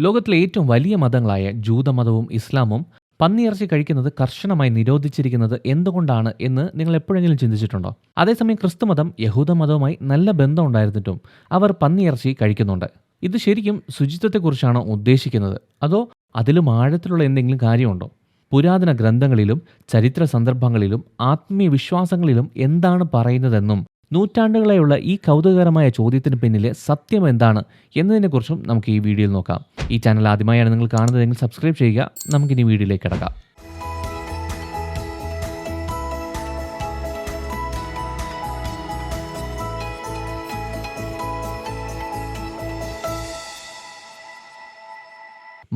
ലോകത്തിലെ ഏറ്റവും വലിയ മതങ്ങളായ ജൂതമതവും ഇസ്ലാമും പന്നിയിറച്ചി കഴിക്കുന്നത് കർശനമായി നിരോധിച്ചിരിക്കുന്നത് എന്തുകൊണ്ടാണ് എന്ന് നിങ്ങൾ എപ്പോഴെങ്കിലും ചിന്തിച്ചിട്ടുണ്ടോ? അതേസമയം ക്രിസ്തുമതം യഹൂദമതവുമായി നല്ല ബന്ധം ഉണ്ടായിരുന്നിട്ടും അവർ പന്നിയിറച്ചി കഴിക്കുന്നുണ്ട്. ഇത് ശരിക്കും ശുചിത്വത്തെക്കുറിച്ചാണോ ഉദ്ദേശിക്കുന്നത്? അതോ അതിലും ആഴത്തിലുള്ള എന്തെങ്കിലും കാര്യമുണ്ടോ? പുരാതന ഗ്രന്ഥങ്ങളിലും ചരിത്ര സന്ദർഭങ്ങളിലും ആത്മീയ വിശ്വാസങ്ങളിലും എന്താണ് പറയുന്നതെന്നും നൂറ്റാണ്ടുകളെയുള്ള ഈ കൗതുകകരമായ ചോദ്യത്തിന് പിന്നിലെ സത്യം എന്താണ് എന്നതിനെക്കുറിച്ചും നമുക്ക് ഈ വീഡിയോയിൽ നോക്കാം. ഈ ചാനൽ ആദ്യമായാണ് നിങ്ങൾ കാണുന്നതെങ്കിൽ സബ്സ്ക്രൈബ് ചെയ്യുക. നമുക്കിനി വീഡിയോയിലേക്ക് കിടക്കാം.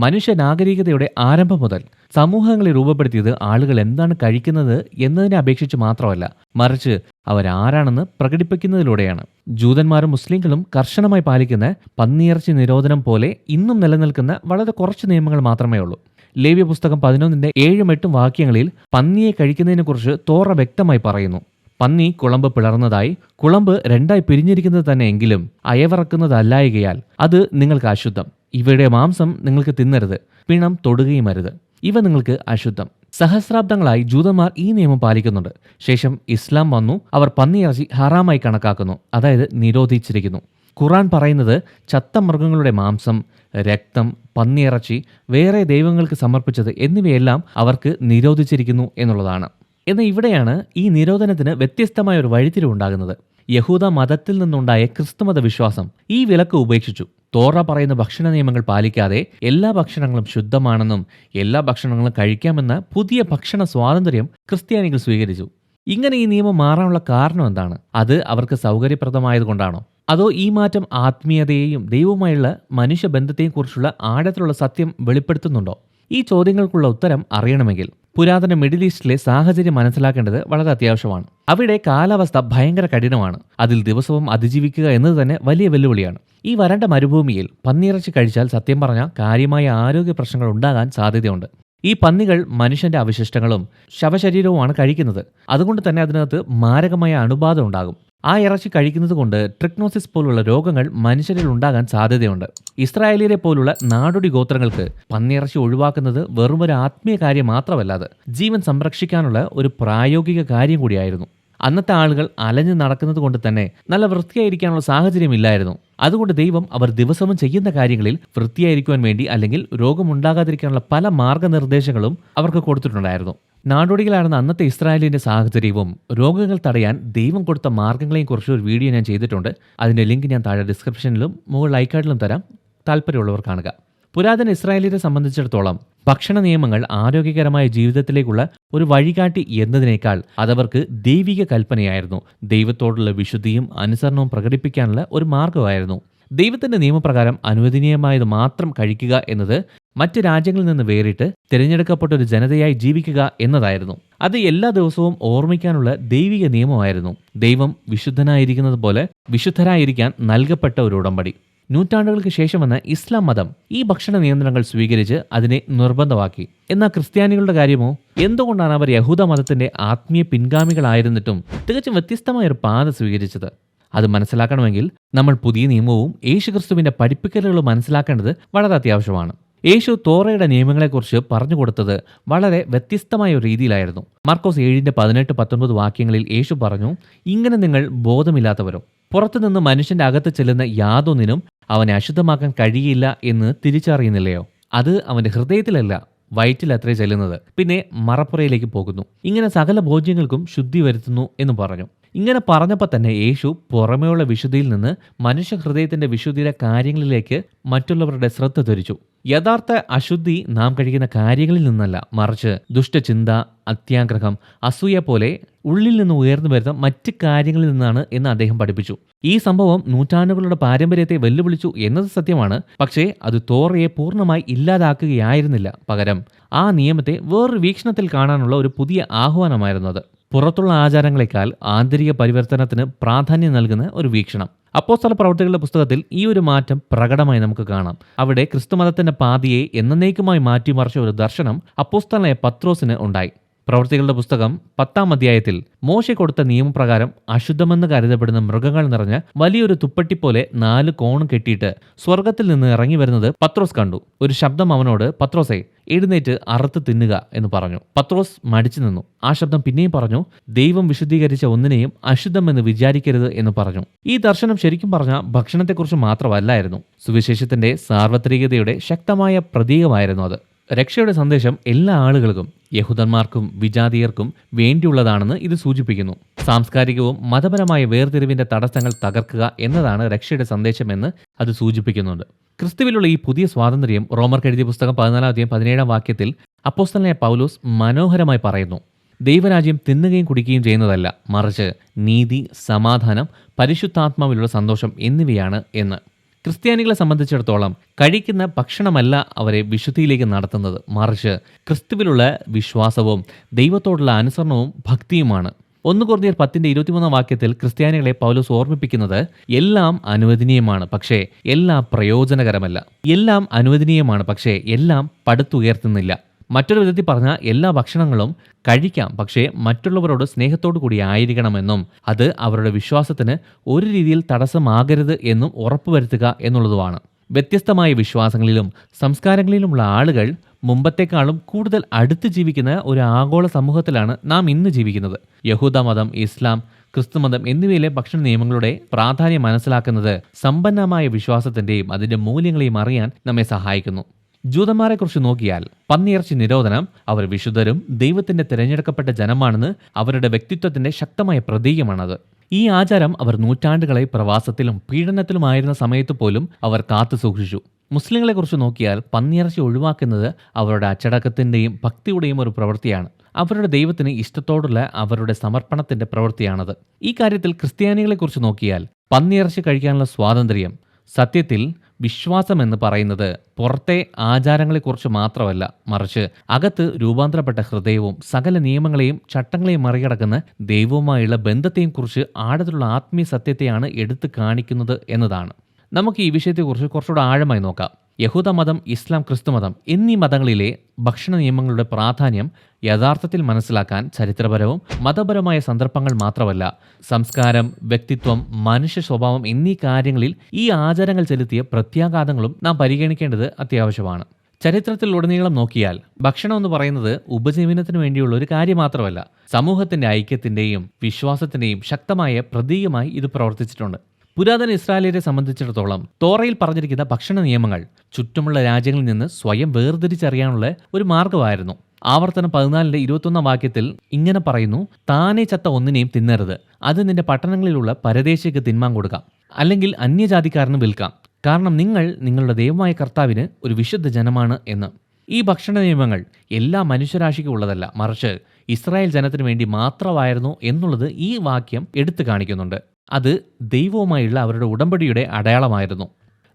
മനുഷ്യ നാഗരികതയുടെ ആരംഭം മുതൽ സമൂഹങ്ങളെ രൂപപ്പെടുത്തിയത് ആളുകൾ എന്താണ് കഴിക്കുന്നത് എന്നതിനെ അപേക്ഷിച്ച് മാത്രമല്ല മറിച്ച് അവരാരാണെന്ന് പ്രകടിപ്പിക്കുന്നതിലൂടെയാണ്. ജൂതന്മാരും മുസ്ലിങ്ങളും കർശനമായി പാലിക്കുന്ന പന്നിയിറച്ചി നിരോധനം പോലെ ഇന്നും നിലനിൽക്കുന്ന വളരെ കുറച്ച് നിയമങ്ങൾ മാത്രമേ ഉള്ളൂ. ലേവ്യ പുസ്തകം പതിനൊന്നിന്റെ ഏഴും എട്ടും വാക്യങ്ങളിൽ പന്നിയെ കഴിക്കുന്നതിനെക്കുറിച്ച് തോറ വ്യക്തമായി പറയുന്നു. പന്നി കുളമ്പ് പിളർന്നതായി കുളമ്പ് രണ്ടായി പിരിഞ്ഞിരിക്കുന്നത് തന്നെ എങ്കിലും അയവിറക്കുന്നതല്ലായകയാൽ അത് നിങ്ങൾക്ക് അശുദ്ധം. ഇവയുടെ മാംസം നിങ്ങൾക്ക് തിന്നരുത് പിണം തൊടുകയും അരുത് ഇവ നിങ്ങൾക്ക് അശുദ്ധം. സഹസ്രാബ്ദങ്ങളായി ജൂതന്മാർ ഈ നിയമം പാലിക്കുന്നുണ്ട്. ശേഷം ഇസ്ലാം വന്നു അവർ പന്നിയിറച്ചി ഹറാമായി കണക്കാക്കുന്നു അതായത് നിരോധിച്ചിരിക്കുന്നു. ഖുറാൻ പറയുന്നത് ചത്ത മൃഗങ്ങളുടെ മാംസം രക്തം പന്നിയിറച്ചി വേറെ ദൈവങ്ങൾക്ക് സമർപ്പിച്ചത് എന്നിവയെല്ലാം അവർക്ക് നിരോധിച്ചിരിക്കുന്നു എന്നുള്ളതാണ്. എന്നാൽ ഇവിടെയാണ് ഈ നിരോധനത്തിന് വ്യത്യസ്തമായ ഒരു വഴിത്തിരിവുണ്ടാകുന്നത് യഹൂദ മതത്തിൽ നിന്നുണ്ടായ ക്രിസ്തുമത വിശ്വാസം ഈ വിലക്ക് ഉപേക്ഷിച്ചു. തോറ പറയുന്ന ഭക്ഷണ നിയമങ്ങൾ പാലിക്കാതെ എല്ലാ ഭക്ഷണങ്ങളും ശുദ്ധമാണെന്നും എല്ലാ ഭക്ഷണങ്ങളും കഴിക്കാമെന്ന പുതിയ ഭക്ഷണ സ്വാതന്ത്ര്യം ക്രിസ്ത്യാനികൾ സ്വീകരിച്ചു. ഇങ്ങനെ ഈ നിയമം മാറാനുള്ള കാരണം എന്താണ്? അത് അവർക്ക് സൗകര്യപ്രദമായതുകൊണ്ടാണോ? അതോ ഈ മാറ്റം ആത്മീയതയെയും ദൈവവുമായുള്ള മനുഷ്യബന്ധത്തെയും കുറിച്ചുള്ള ആഴത്തിലുള്ള സത്യം വെളിപ്പെടുത്തുന്നുണ്ടോ? ഈ ചോദ്യങ്ങൾക്കുള്ള ഉത്തരം അറിയണമെങ്കിൽ പുരാതന മിഡിൽ ഈസ്റ്റിലെ സാഹചര്യം മനസ്സിലാക്കേണ്ടത് വളരെ അത്യാവശ്യമാണ്. അവിടെ കാലാവസ്ഥ ഭയങ്കര കഠിനമാണ്. അതിൽ ദിവസവും അതിജീവിക്കുക എന്നത് തന്നെ വലിയ വെല്ലുവിളിയാണ്. ഈ വരണ്ട മരുഭൂമിയിൽ പന്നിയിറച്ചി കഴിച്ചാൽ സത്യം പറഞ്ഞാൽ കാര്യമായ ആരോഗ്യ പ്രശ്നങ്ങൾ ഉണ്ടാകാൻ സാധ്യതയുണ്ട്. ഈ പന്നികൾ മനുഷ്യന്റെ അവശിഷ്ടങ്ങളും ശവശരീരവുമാണ് കഴിക്കുന്നത്. അതുകൊണ്ട് തന്നെ അതിനകത്ത് മാരകമായ അണുബാധ ഉണ്ടാകും. ആ ഇറച്ചി കഴിക്കുന്നത് കൊണ്ട് ട്രിക്നോസിസ് പോലുള്ള രോഗങ്ങൾ മനുഷ്യരിൽ ഉണ്ടാകാൻ സാധ്യതയുണ്ട്. ഇസ്രായേലിയരെ പോലുള്ള നാടോടി ഗോത്രങ്ങൾക്ക് പന്നിയിറച്ചി ഒഴിവാക്കുന്നത് വെറും ഒരു ആത്മീയ കാര്യം മാത്രമല്ല അത് ജീവൻ സംരക്ഷിക്കാനുള്ള ഒരു പ്രായോഗിക കാര്യം കൂടിയായിരുന്നു. അന്നത്തെ ആളുകൾ അലഞ്ഞു നടക്കുന്നത് കൊണ്ട് തന്നെ നല്ല വൃത്തിയായിരിക്കാനുള്ള സാഹചര്യം ഇല്ലായിരുന്നു. അതുകൊണ്ട് ദൈവം അവർ ദിവസവും ചെയ്യുന്ന കാര്യങ്ങളിൽ വൃത്തിയായിരിക്കുവാൻ വേണ്ടി അല്ലെങ്കിൽ രോഗമുണ്ടാകാതിരിക്കാനുള്ള പല മാർഗനിർദ്ദേശങ്ങളും അവർക്ക് കൊടുത്തിട്ടുണ്ടായിരുന്നു. നാടോടികളാണെന്ന അന്നത്തെ ഇസ്രായേലിന്റെ സാഹചര്യവും രോഗങ്ങൾ തടയാൻ ദൈവം കൊടുത്ത മാർഗങ്ങളെയും കുറിച്ച് ഒരു വീഡിയോ ഞാൻ ചെയ്തിട്ടുണ്ട്. അതിന്റെ ലിങ്ക് ഞാൻ താഴെ ഡിസ്ക്രിപ്ഷനിലും മുകളിൽ ഐക്കാർഡിലും തരാം. താല്പര്യമുള്ളവർ കാണുക. പുരാതന ഇസ്രായേലിനെ സംബന്ധിച്ചിടത്തോളം ഭക്ഷണ നിയമങ്ങൾ ആരോഗ്യകരമായ ജീവിതത്തിലേക്കുള്ള ഒരു വഴികാട്ടി എന്നതിനേക്കാൾ അതവർക്ക് ദൈവിക കൽപ്പനയായിരുന്നു. ദൈവത്തോടുള്ള വിശുദ്ധിയും അനുസരണവും പ്രകടിപ്പിക്കാനുള്ള ഒരു മാർഗമായിരുന്നു ദൈവത്തിന്റെ നിയമപ്രകാരം അനുവദനീയമായത് മാത്രം കഴിക്കുക എന്നത് മറ്റ് രാജ്യങ്ങളിൽ നിന്ന് വേറിട്ട് തിരഞ്ഞെടുക്കപ്പെട്ട ഒരു ജനതയായി ജീവിക്കുക എന്നതായിരുന്നു. അത് എല്ലാ ദിവസവും ഓർമ്മിക്കാനുള്ള ദൈവിക നിയമമായിരുന്നു. ദൈവം വിശുദ്ധനായിരിക്കുന്നത് പോലെ വിശുദ്ധരായിരിക്കാൻ നൽകപ്പെട്ട ഒരു ഉടമ്പടി. നൂറ്റാണ്ടുകൾക്ക് ശേഷം വന്ന ഇസ്ലാം മതം ഈ ഭക്ഷണ നിയന്ത്രണങ്ങൾ സ്വീകരിച്ച് അതിനെ നിർബന്ധമാക്കി. എന്നാൽ ക്രിസ്ത്യാനികളുടെ കാര്യമോ? എന്തുകൊണ്ടാണ് അവർ യഹൂദ മതത്തിന്റെ ആത്മീയ പിൻഗാമികളായിരുന്നിട്ടും തികച്ചും വ്യത്യസ്തമായ ഒരു പാത സ്വീകരിച്ചത്? അത് മനസ്സിലാക്കണമെങ്കിൽ നമ്മൾ പുതിയ നിയമവും യേശുക്രിസ്തുവിന്റെ പഠിപ്പിക്കലുകളും മനസ്സിലാക്കേണ്ടത് വളരെ അത്യാവശ്യമാണ്. യേശു തോറയുടെ നിയമങ്ങളെക്കുറിച്ച് പറഞ്ഞു കൊടുത്തത് വളരെ വ്യത്യസ്തമായ ഒരു രീതിയിലായിരുന്നു. മാർക്കോസ് ഏഴിന്റെ പതിനെട്ട് പത്തൊൻപത് വാക്യങ്ങളിൽ യേശു പറഞ്ഞു ഇങ്ങനെ നിങ്ങൾ ബോധമില്ലാത്തവരും? പുറത്തുനിന്ന് മനുഷ്യന്റെ അകത്ത് ചെല്ലുന്ന യാതൊന്നിനും അവനെ അശുദ്ധമാക്കാൻ കഴിയില്ല എന്ന് തിരിച്ചറിയുന്നില്ലയോ? അത് അവന്റെ ഹൃദയത്തിലല്ല വയറ്റിലത്രേ ചെല്ലുന്നത്. പിന്നെ മറപ്പുറയിലേക്ക് പോകുന്നു. ഇങ്ങനെ സകല ഭോജ്യങ്ങൾക്കും ശുദ്ധി വരുത്തുന്നു എന്ന് പറഞ്ഞു. ഇങ്ങനെ പറഞ്ഞപ്പോൾ തന്നെ യേശു പുറമേയുള്ള വിശുദ്ധിയിൽ നിന്ന് മനുഷ്യ ഹൃദയത്തിന്റെ വിശുദ്ധിയുടെ കാര്യങ്ങളിലേക്ക് മറ്റുള്ളവരുടെ ശ്രദ്ധ ധരിച്ചു. യഥാർത്ഥ അശുദ്ധി നാം കഴിക്കുന്ന കാര്യങ്ങളിൽ നിന്നല്ല മറിച്ച് ദുഷ്ടചിന്ത അത്യാഗ്രഹം അസൂയ പോലെ ഉള്ളിൽ നിന്ന് ഉയർന്നു വരുന്ന മറ്റ് കാര്യങ്ങളിൽ നിന്നാണ് എന്ന് അദ്ദേഹം പഠിപ്പിച്ചു. ഈ സംഭവം നൂറ്റാണ്ടുകളുടെ പാരമ്പര്യത്തെ വെല്ലുവിളിച്ചു എന്നത് സത്യമാണ്. പക്ഷേ അത് തോറയെ പൂർണമായി ഇല്ലാതാക്കുകയായിരുന്നില്ല. പകരം ആ നിയമത്തെ വേറൊരു വീക്ഷണത്തിൽ കാണാനുള്ള ഒരു പുതിയ ആഹ്വാനമായിരുന്നു അത്. പുറത്തുള്ള ആചാരങ്ങളെക്കാൾ ആന്തരിക പരിവർത്തനത്തിന് പ്രാധാന്യം നൽകുന്ന ഒരു വീക്ഷണം. അപ്പോസ്തല പ്രവർത്തികളുടെ പുസ്തകത്തിൽ ഈ ഒരു മാറ്റം പ്രകടമായി നമുക്ക് കാണാം. അവിടെ ക്രിസ്തുമതത്തിന്റെ പാതിയെ എന്നേക്കുമായി മാറ്റിമറിച്ച ഒരു ദർശനം അപ്പോസ്തലനായ പത്രോസിന് ഉണ്ടായി. പ്രവൃത്തികളുടെ പുസ്തകം പത്താം അധ്യായത്തിൽ മോശ കൊടുത്ത നിയമപ്രകാരം അശുദ്ധമെന്ന് കരുതപ്പെടുന്ന മൃഗങ്ങൾ നിറഞ്ഞ വലിയൊരു തുപ്പട്ടി പോലെ നാല് കോണും കെട്ടിയിട്ട് സ്വർഗത്തിൽ നിന്ന് ഇറങ്ങി വരുന്നത് പത്രോസ് കണ്ടു. ഒരു ശബ്ദം അവനോട് പത്രോസേ എഴുന്നേറ്റ് അറുത്ത് തിന്നുക എന്ന് പറഞ്ഞു. പത്രോസ് മടിച്ചു നിന്നു. ആ ശബ്ദം പിന്നെയും പറഞ്ഞു ദൈവം വിശുദ്ധീകരിച്ച ഒന്നിനെയും അശുദ്ധമെന്ന് വിചാരിക്കരുത് എന്ന് പറഞ്ഞു. ഈ ദർശനം ശരിക്കും പറഞ്ഞ ഭക്ഷണത്തെക്കുറിച്ച് മാത്രമല്ലായിരുന്നു. സുവിശേഷത്തിന്റെ സാർവത്രികതയുടെ ശക്തമായ പ്രതീകമായിരുന്നു അത്. രക്ഷയുടെ സന്ദേശം എല്ലാ ആളുകൾക്കും യഹൂദന്മാർക്കും വിജാതീയർക്കും വേണ്ടിയുള്ളതാണെന്ന് ഇത് സൂചിപ്പിക്കുന്നു. സാംസ്കാരികവും മതപരമായ വേർതിരിവിന്റെ തടസ്സങ്ങൾ തകർക്കുക എന്നതാണ് രക്ഷയുടെ സന്ദേശമെന്ന് അത് സൂചിപ്പിക്കുന്നുണ്ട്. ക്രിസ്തുവിലുള്ള ഈ പുതിയ സ്വാതന്ത്ര്യം റോമർ എഴുതിയ പുസ്തകം പതിനാലാം അധ്യായം പതിനേഴാം വാക്യത്തിൽ അപ്പോസ്തലനായ പൗലോസ് മനോഹരമായി പറയുന്നു. ദൈവരാജ്യം തിന്നുകയും കുടിക്കുകയും ചെയ്യുന്നതല്ല മറിച്ച് നീതി സമാധാനം പരിശുദ്ധാത്മാവിലുള്ള സന്തോഷം എന്നിവയാണ് എന്ന്. ക്രിസ്ത്യാനികളെ സംബന്ധിച്ചിടത്തോളം കഴിക്കുന്ന ഭക്ഷണമല്ല അവരെ വിശുദ്ധിയിലേക്ക് നടത്തുന്നത്. മറിച്ച് ക്രിസ്തുവിലുള്ള വിശ്വാസവും ദൈവത്തോടുള്ള അനുസരണവും ഭക്തിയുമാണ്. ഒന്ന് കുറഞ്ഞർ പത്തിന്റെ ഇരുപത്തിമൂന്നാം വാക്യത്തിൽ ക്രിസ്ത്യാനികളെ പൗലോസ് ഓർമ്മിപ്പിക്കുന്നത് എല്ലാം അനുവദനീയമാണ് പക്ഷേ എല്ലാം പ്രയോജനകരമല്ല. എല്ലാം അനുവദനീയമാണ് പക്ഷേ എല്ലാം പടുത്തുയർത്തുന്നില്ല. മറ്റൊരു വിധത്തിൽ പറഞ്ഞാൽ എല്ലാ ഭക്ഷണങ്ങളും കഴിക്കാം പക്ഷേ മറ്റുള്ളവരോട് സ്നേഹത്തോടു കൂടി ആയിരിക്കണമെന്നും അത് അവരുടെ വിശ്വാസത്തിന് ഒരു രീതിയിൽ തടസ്സമാകരുത് എന്നും ഉറപ്പുവരുത്തുക എന്നുള്ളതുമാണ്. വ്യത്യസ്തമായ വിശ്വാസങ്ങളിലും സംസ്കാരങ്ങളിലുമുള്ള ആളുകൾ മുമ്പത്തെക്കാളും കൂടുതൽ അടുത്ത് ജീവിക്കുന്ന ഒരു ആഗോള സമൂഹത്തിലാണ് നാം ഇന്ന് ജീവിക്കുന്നത്. യഹൂദ മതം ഇസ്ലാം ക്രിസ്തുമതം എന്നിവയിലെ ഭക്ഷണ നിയമങ്ങളുടെ പ്രാധാന്യം മനസ്സിലാക്കുന്നത് സമ്പന്നമായ വിശ്വാസത്തിന്റെയും അതിന്റെ മൂല്യങ്ങളെയും അറിയാൻ നമ്മെ സഹായിക്കുന്നു. ജൂതന്മാരെക്കുറിച്ച് നോക്കിയാൽ പന്നിയിറച്ചി നിരോധനം അവർ വിശുദ്ധരും ദൈവത്തിന്റെ തിരഞ്ഞെടുക്കപ്പെട്ട ജനമാണെന്ന് അവരുടെ വ്യക്തിത്വത്തിന്റെ ശക്തമായ പ്രതീകമാണത്. ഈ ആചാരം അവർ നൂറ്റാണ്ടുകളെ പ്രവാസത്തിലും പീഡനത്തിലുമായിരുന്ന സമയത്ത് പോലും അവർ കാത്തു സൂക്ഷിച്ചു. മുസ്ലിങ്ങളെക്കുറിച്ച് നോക്കിയാൽ പന്നിയിറച്ചി ഒഴിവാക്കുന്നത് അവരുടെ അച്ചടക്കത്തിന്റെയും ഭക്തിയുടെയും ഒരു പ്രവൃത്തിയാണ്. അവരുടെ ദൈവത്തിന് ഇഷ്ടത്തോടുള്ള അവരുടെ സമർപ്പണത്തിന്റെ പ്രവൃത്തിയാണത്. ഈ കാര്യത്തിൽ ക്രിസ്ത്യാനികളെക്കുറിച്ച് നോക്കിയാൽ പന്നിയിറച്ചി കഴിക്കാനുള്ള സ്വാതന്ത്ര്യം സത്യത്തിൽ വിശ്വാസം എന്ന് പറയുന്നത് പുറത്തെ ആചാരങ്ങളെക്കുറിച്ച് മാത്രമല്ല മറിച്ച് അകത്ത് രൂപാന്തരപ്പെട്ട ഹൃദയവും സകല നിയമങ്ങളെയും ചട്ടങ്ങളെയും മറികടക്കുന്ന ദൈവവുമായുള്ള ബന്ധത്തെയും കുറിച്ച് ആഴത്തിലുള്ള ആത്മീയ സത്യത്തെയാണ് എടുത്തു കാണിക്കുന്നത് എന്നതാണ്. നമുക്ക് ഈ വിഷയത്തെക്കുറിച്ച് കുറച്ചുകൂടെ ആഴമായി നോക്കാം. യഹൂദ മതം ഇസ്ലാം ക്രിസ്തുമതം എന്നീ മതങ്ങളിലെ ഭക്ഷണ നിയമങ്ങളുടെ പ്രാധാന്യം യഥാർത്ഥത്തിൽ മനസ്സിലാക്കാൻ ചരിത്രപരവും മതപരമായ സന്ദർഭങ്ങൾ മാത്രമല്ല സംസ്കാരം വ്യക്തിത്വം മനുഷ്യ സ്വഭാവം എന്നീ കാര്യങ്ങളിൽ ഈ ആചാരങ്ങൾ ചെലുത്തിയ പ്രത്യാഘാതങ്ങളും നാം പരിഗണിക്കേണ്ടത് അത്യാവശ്യമാണ്. ചരിത്രത്തിൽ ചരിത്രത്തിലുടനീളം നോക്കിയാൽ ഭക്ഷണം എന്ന് പറയുന്നത് ഉപജീവനത്തിന് വേണ്ടിയുള്ള ഒരു കാര്യം മാത്രമല്ല സമൂഹത്തിന്റെ ഐക്യത്തിന്റെയും വിശ്വാസത്തിന്റെയും ശക്തമായ പ്രതീകമായി ഇത് പ്രവർത്തിച്ചിട്ടുണ്ട്. പുരാതന ഇസ്രായേലിനെ സംബന്ധിച്ചിടത്തോളം തോറയിൽ പറഞ്ഞിരിക്കുന്ന ഭക്ഷണ നിയമങ്ങൾ ചുറ്റുമുള്ള രാജ്യങ്ങളിൽ നിന്ന് സ്വയം വേർതിരിച്ചറിയാനുള്ള ഒരു മാർഗമായിരുന്നു ആവർത്തനം പതിനാലിന്റെ ഇരുപത്തൊന്നാം വാക്യത്തിൽ ഇങ്ങനെ പറയുന്നു താനെ ചത്ത ഒന്നിനെയും തിന്നരുത്. അത് നിന്റെ പട്ടണങ്ങളിലുള്ള പരദേശിക്ക് തിന്മാൻ കൊടുക്കാം. അല്ലെങ്കിൽ അന്യജാതിക്കാരന് വിൽക്കാം. കാരണം നിങ്ങൾ നിങ്ങളുടെ ദൈവമായ കർത്താവിന് ഒരു വിശുദ്ധ ജനമാണ് എന്ന്. ഈ ഭക്ഷണ നിയമങ്ങൾ എല്ലാ മനുഷ്യരാശിക്കും ഉള്ളതല്ല. മറിച്ച് ഇസ്രായേൽ ജനത്തിന് വേണ്ടി മാത്രമായിരുന്നു എന്നുള്ളത് ഈ വാക്യം എടുത്തു കാണിക്കുന്നുണ്ട്. അത് ദൈവവുമായുള്ള അവരുടെ ഉടമ്പടിയുടെ അടയാളമായിരുന്നു.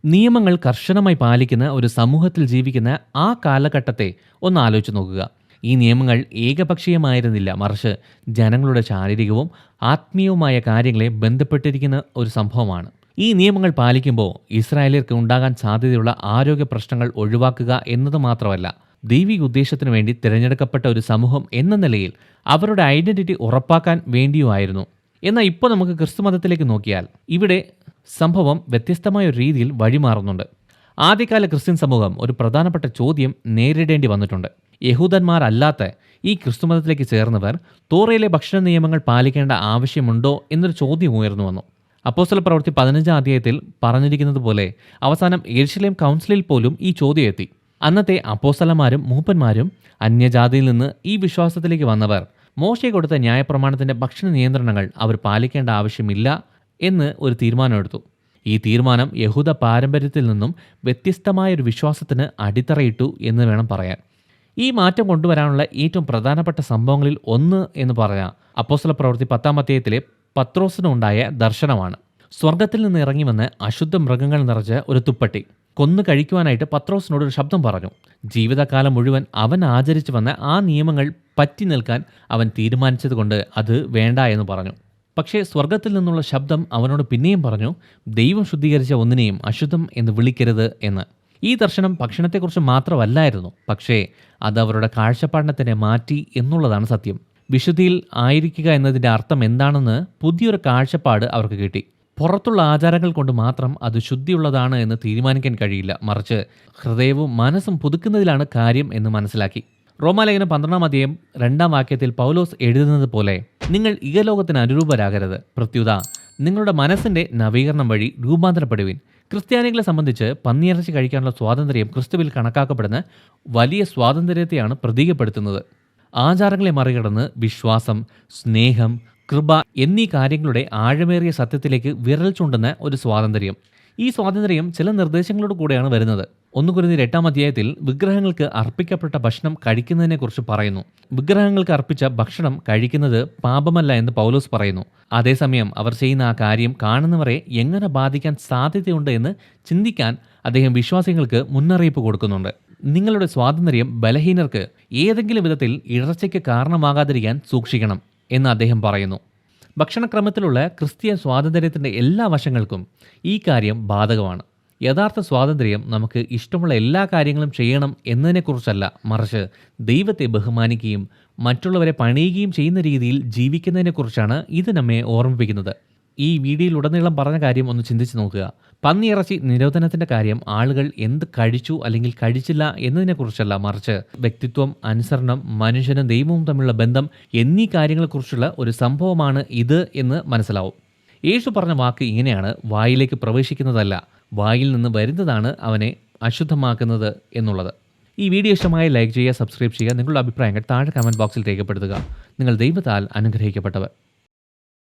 നിയമങ്ങൾ കർശനമായി പാലിക്കുന്ന ഒരു സമൂഹത്തിൽ ജീവിക്കുന്ന ആ കാലഘട്ടത്തെ ഒന്ന് ആലോചിച്ച് നോക്കുക. ഈ നിയമങ്ങൾ ഏകപക്ഷീയമായിരുന്നില്ല. മറിച്ച് ജനങ്ങളുടെ ശാരീരികവും ആത്മീയവുമായ കാര്യങ്ങളെ ബന്ധപ്പെട്ടിരിക്കുന്ന ഒരു സംഭവമാണ്. ഈ നിയമങ്ങൾ പാലിക്കുമ്പോൾ ഇസ്രായേലിയർക്ക് ഉണ്ടാകാൻ സാധ്യതയുള്ള ആരോഗ്യ പ്രശ്നങ്ങൾ ഒഴിവാക്കുക എന്നത് മാത്രമല്ല ദൈവിക ഉദ്ദേശത്തിനു വേണ്ടി തിരഞ്ഞെടുക്കപ്പെട്ട ഒരു സമൂഹം എന്ന നിലയിൽ അവരുടെ ഐഡന്റിറ്റി ഉറപ്പാക്കാൻ വേണ്ടിയുമായിരുന്നു. എന്നാൽ ഇപ്പോൾ നമുക്ക് ക്രിസ്തുമതത്തിലേക്ക് നോക്കിയാൽ ഇവിടെ സംഭവം വ്യത്യസ്തമായ ഒരു രീതിയിൽ വഴിമാറുന്നുണ്ട്. ആദ്യകാല ക്രിസ്ത്യൻ സമൂഹം ഒരു പ്രധാനപ്പെട്ട ചോദ്യം നേരിടേണ്ടി വന്നിട്ടുണ്ട്. യഹൂദന്മാരല്ലാത്ത ഈ ക്രിസ്തുമതത്തിലേക്ക് ചേർന്നവർ തോറയിലെ ഭക്ഷണ നിയമങ്ങൾ പാലിക്കേണ്ട ആവശ്യമുണ്ടോ എന്നൊരു ചോദ്യം ഉയർന്നു വന്നു. അപ്പോസ്റ്റൽ പ്രവർത്തി പതിനഞ്ചാം അധ്യായത്തിൽ പറഞ്ഞിരിക്കുന്നത് പോലെ അവസാനം ഏഷ്യലേം കൗൺസിലിൽ പോലും ഈ ചോദ്യം എത്തി. അന്നത്തെ അപ്പോസ്തലന്മാരും മൂപ്പന്മാരും അന്യജാതിയിൽ നിന്ന് ഈ വിശ്വാസത്തിലേക്ക് വന്നവർ മോശെ കൊടുത്ത ന്യായപ്രമാണത്തിന്റെ ഭക്ഷണ നിയന്ത്രണങ്ങൾ അവർ പാലിക്കേണ്ട ആവശ്യമില്ല എന്ന് ഒരു തീരുമാനമെടുത്തു. ഈ തീരുമാനം യഹൂദ പാരമ്പര്യത്തിൽ നിന്നും വ്യത്യസ്തമായ ഒരു വിശ്വാസത്തിന് അടിത്തറയിട്ടു എന്ന് വേണം പറയാൻ. ഈ മാറ്റം കൊണ്ടുവരാനുള്ള ഏറ്റവും പ്രധാനപ്പെട്ട സംഭവങ്ങളിൽ ഒന്ന് എന്ന് പറയാം അപ്പോസ്ല പ്രവൃത്തി പത്താം അധ്യായത്തിലെ പത്രോസിനുണ്ടായ ദർശനമാണ്. സ്വർഗത്തിൽ നിന്ന് ഇറങ്ങി വന്ന് അശുദ്ധ മൃഗങ്ങൾ നിറച്ച ഒരു തുപ്പട്ടി. കൊന്നു കഴിക്കുവാനായിട്ട് പത്രോസിനോട് ഒരു ശബ്ദം പറഞ്ഞു. ജീവിതകാലം മുഴുവൻ അവൻ ആചരിച്ചു വന്ന ആ നിയമങ്ങൾ പറ്റി നിൽക്കാൻ അവൻ തീരുമാനിച്ചതുകൊണ്ട് അത് വേണ്ട എന്ന് പറഞ്ഞു. പക്ഷേ സ്വർഗത്തിൽ നിന്നുള്ള ശബ്ദം അവനോട് പിന്നെയും പറഞ്ഞു ദൈവം ശുദ്ധീകരിച്ച ഒന്നിനെയും അശുദ്ധം എന്ന് വിളിക്കരുത് എന്ന്. ഈ ദർശനം ഭക്ഷണത്തെക്കുറിച്ച് മാത്രമല്ലായിരുന്നു. പക്ഷേ അത് അവരുടെ കാഴ്ചപ്പാടിനെ മാറ്റി എന്നുള്ളതാണ് സത്യം. വിശുദ്ധിയിൽ ആയിരിക്കുക എന്നതിന്റെ അർത്ഥം എന്താണെന്ന് പുതിയൊരു കാഴ്ചപ്പാട് അവർക്ക് കിട്ടി. പുറത്തുള്ള ആചാരങ്ങൾ കൊണ്ട് മാത്രം അത് ശുദ്ധിയുള്ളതാണ് എന്ന് തീരുമാനിക്കാൻ കഴിയില്ല. മറിച്ച് ഹൃദയവും മനസ്സും പുതുക്കുന്നതിലാണ് കാര്യം എന്ന് മനസ്സിലാക്കി. റോമാലേഖനം പന്ത്രണ്ടാം അധ്യായം രണ്ടാം വാക്യത്തിൽ പൗലോസ് എഴുതുന്നത് പോലെ നിങ്ങൾ ഇഹലോകത്തിന് അനുരൂപരാകരുത്. പ്രത്യുത നിങ്ങളുടെ മനസ്സിന്റെ നവീകരണം വഴി രൂപാന്തരപ്പെടുവിൻ. ക്രിസ്ത്യാനികളെ സംബന്ധിച്ച് പന്നിയിറച്ചി കഴിക്കാനുള്ള സ്വാതന്ത്ര്യം ക്രിസ്തുവിൽ കണക്കാക്കപ്പെടുന്ന വലിയ സ്വാതന്ത്ര്യത്തെയാണ് പ്രതീകപ്പെടുത്തുന്നത്. ആചാരങ്ങളെ മറികടന്ന് വിശ്വാസം സ്നേഹം കൃപ എന്നീ കാര്യങ്ങളുടെ ആഴമേറിയ സത്യത്തിലേക്ക് വിരൽ ചൂണ്ടുന്ന ഒരു സ്വാതന്ത്ര്യം. ഈ സ്വാതന്ത്ര്യം ചില നിർദ്ദേശങ്ങളോട് കൂടെയാണ് വരുന്നത്. ഒന്ന് കുരുതി എട്ടാം അധ്യായത്തിൽ വിഗ്രഹങ്ങൾക്ക് അർപ്പിക്കപ്പെട്ട ഭക്ഷണം കഴിക്കുന്നതിനെക്കുറിച്ച് പറയുന്നു. വിഗ്രഹങ്ങൾക്ക് അർപ്പിച്ച ഭക്ഷണം കഴിക്കുന്നത് പാപമല്ല എന്ന് പൗലോസ് പറയുന്നു. അതേസമയം അവർ ചെയ്യുന്ന ആ കാര്യം കാണുന്നവരെ എങ്ങനെ ബാധിക്കാൻ സാധ്യതയുണ്ട് എന്ന് ചിന്തിക്കാൻ അദ്ദേഹം വിശ്വാസികൾക്ക് മുന്നറിയിപ്പ് കൊടുക്കുന്നുണ്ട്. നിങ്ങളുടെ സ്വാതന്ത്ര്യം ബലഹീനർക്ക് ഏതെങ്കിലും വിധത്തിൽ ഇടർച്ചയ്ക്ക് കാരണമാകാതിരിക്കാൻ സൂക്ഷിക്കണം എന്ന് അദ്ദേഹം പറയുന്നു. ഭക്ഷണക്രമത്തിലുള്ള ക്രിസ്ത്യൻ സ്വാതന്ത്ര്യത്തിന്റെ എല്ലാ വശങ്ങൾക്കും ഈ കാര്യം ബാധകമാണ്. യഥാർത്ഥ സ്വാതന്ത്ര്യം നമുക്ക് ഇഷ്ടമുള്ള എല്ലാ കാര്യങ്ങളും ചെയ്യണം എന്നതിനെക്കുറിച്ചല്ല മറിച്ച് ദൈവത്തെ ബഹുമാനിക്കുകയും മറ്റുള്ളവരെ പണിയുകയും ചെയ്യുന്ന രീതിയിൽ ജീവിക്കുന്നതിനെക്കുറിച്ചാണ് ഇത് നമ്മെ ഓർമ്മിപ്പിക്കുന്നത്. ഈ വീഡിയോയിലുടനീളം പറഞ്ഞ കാര്യം ഒന്ന് ചിന്തിച്ച് നോക്കുക. പന്നിയിറച്ചി നിരോധനത്തിന്റെ കാര്യം ആളുകൾ എന്ത് കഴിച്ചു അല്ലെങ്കിൽ കഴിച്ചില്ല എന്നതിനെക്കുറിച്ചല്ല മറിച്ച് വ്യക്തിത്വം അനുസരണം മനുഷ്യനും ദൈവവും തമ്മിലുള്ള ബന്ധം എന്നീ കാര്യങ്ങളെക്കുറിച്ചുള്ള ഒരു സംഭവമാണ് ഇത് എന്ന് മനസ്സിലാവും. യേശു പറഞ്ഞ വാക്ക് ഇങ്ങനെയാണ് വായിലേക്ക് പ്രവേശിക്കുന്നതല്ല വായിൽ നിന്ന് വരുന്നതാണ് അവനെ അശുദ്ധമാക്കുന്നത് എന്നുള്ളത്. ഈ വീഡിയോ ഇഷ്ടമായി ലൈക്ക് ചെയ്യുക സബ്സ്ക്രൈബ് ചെയ്യുക നിങ്ങളുടെ അഭിപ്രായങ്ങൾ താഴെ കമന്റ് ബോക്സിൽ രേഖപ്പെടുത്തുക. നിങ്ങൾ ദൈവത്താൽ അനുഗ്രഹിക്കപ്പെട്ടവർ.